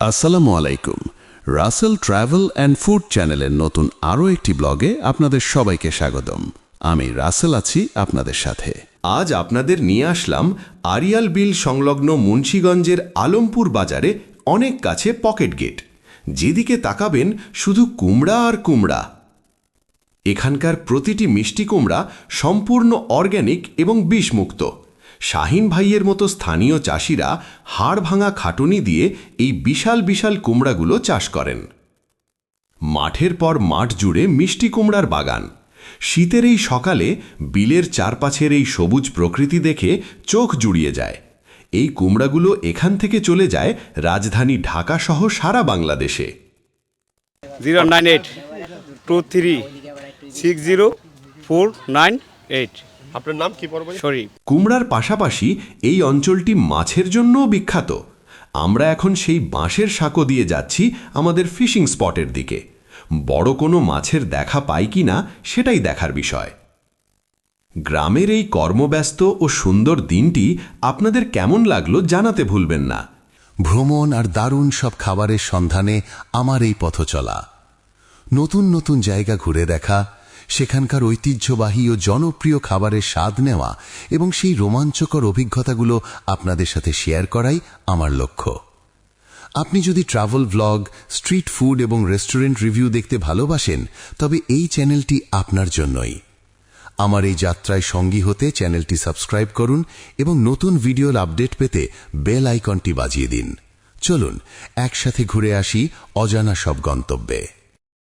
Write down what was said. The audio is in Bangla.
আসসালামু আলাইকুম। রাসেল ট্রাভেল অ্যান্ড ফুড চ্যানেলের নতুন আরও একটি ব্লগে আপনাদের সবাইকে স্বাগতম। আমি রাসেল আছি আপনাদের সাথে। আজ আপনাদের নিয়ে আসলাম আরিয়াল বিল সংলগ্ন মুন্সীগঞ্জের আলমপুর বাজারে অনেক কাছে পকেট গেট। যেদিকে তাকাবেন শুধু কুমড়া আর কুমড়া। এখানকার প্রতিটি মিষ্টি কুমড়া সম্পূর্ণ অর্গ্যানিক এবং বিষমুক্ত। শাহিন ভাইয়ের মতো স্থানীয় চাষিরা হাড় ভাঙা খাটুনি দিয়ে এই বিশাল বিশাল কুমড়াগুলো চাষ করেন। মাঠের পর মাঠ জুড়ে মিষ্টি কুমড়ার বাগান। শীতের এই সকালে বিলের চারপাশের এই সবুজ প্রকৃতি দেখে চোখ জুড়িয়ে যায়। এই কুমড়াগুলো এখান থেকে চলে যায় রাজধানী ঢাকা সহ সারা বাংলাদেশে। Zero nine eight two three six zero four nine eight. আপনার নাম কি পরবর্তী সরি কুমড়ার পাশাপাশি এই অঞ্চলটি মাছের জন্যও বিখ্যাত। আমরা এখন সেই বাঁশের সাঁকো দিয়ে যাচ্ছি আমাদের ফিশিং স্পটের দিকে। বড় কোনো মাছের দেখা পাই কি না সেটাই দেখার বিষয়। গ্রামের এই কর্মব্যস্ত ও সুন্দর দিনটি আপনাদের কেমন লাগল জানাতে ভুলবেন না। ভ্রমণ আর দারুণ সব খাবারের সন্ধানে আমার এই পথ চলা নতুন নতুন জায়গা ঘুরে দেখা সেখানকার ঐতিহ্যবাহী ও জনপ্রিয় খাবারের স্বাদ নেওয়া এবং সেই রোমাঞ্চকর অভিজ্ঞতাগুলো আপনাদের সাথে শেয়ার করাই আমার লক্ষ্য। আপনি যদি ট্রাভেল ব্লগ স্ট্রিট ফুড এবং রেস্টুরেন্ট রিভিউ দেখতে ভালোবাসেন, তবে এই চ্যানেলটি আপনার জন্যই। আমার এই যাত্রায় সঙ্গী হতে চ্যানেলটি সাবস্ক্রাইব করুন এবং নতুন ভিডিওর আপডেট পেতে বেল আইকনটি বাজিয়ে দিন। চলুন, একসাথে ঘুরে আসি অজানা সব গন্তব্যে।